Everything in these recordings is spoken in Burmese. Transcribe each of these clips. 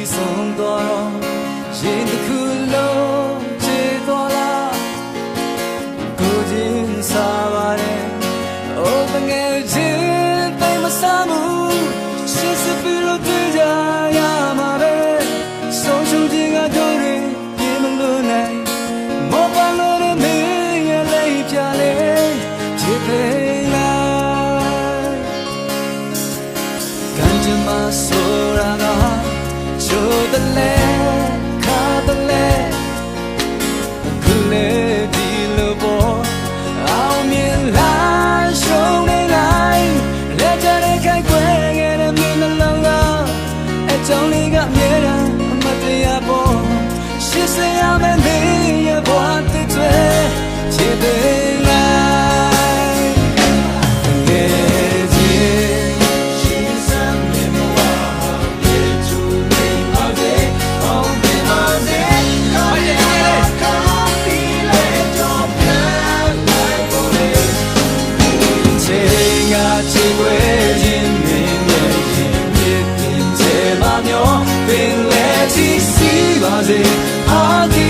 ပြီးဆုံးသွားတော့ရင်တစ်ခုလုံးခြေသွားလာကိုချင်းစားပါတယ်အိုးငယ်ချင်းတိမ်မဆမ်းဘူးရှစ်စပီလို့ ပင်လဲချီစီပါစေအာဒီ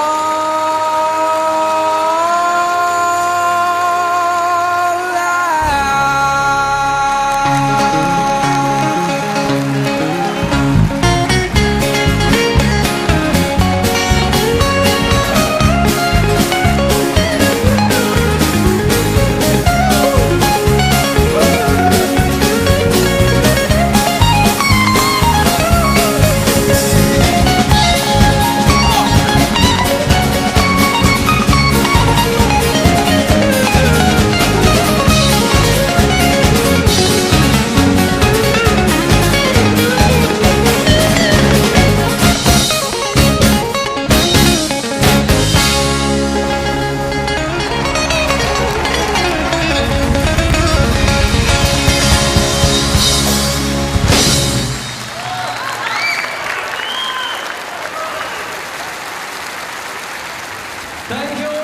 Oh! Thank you.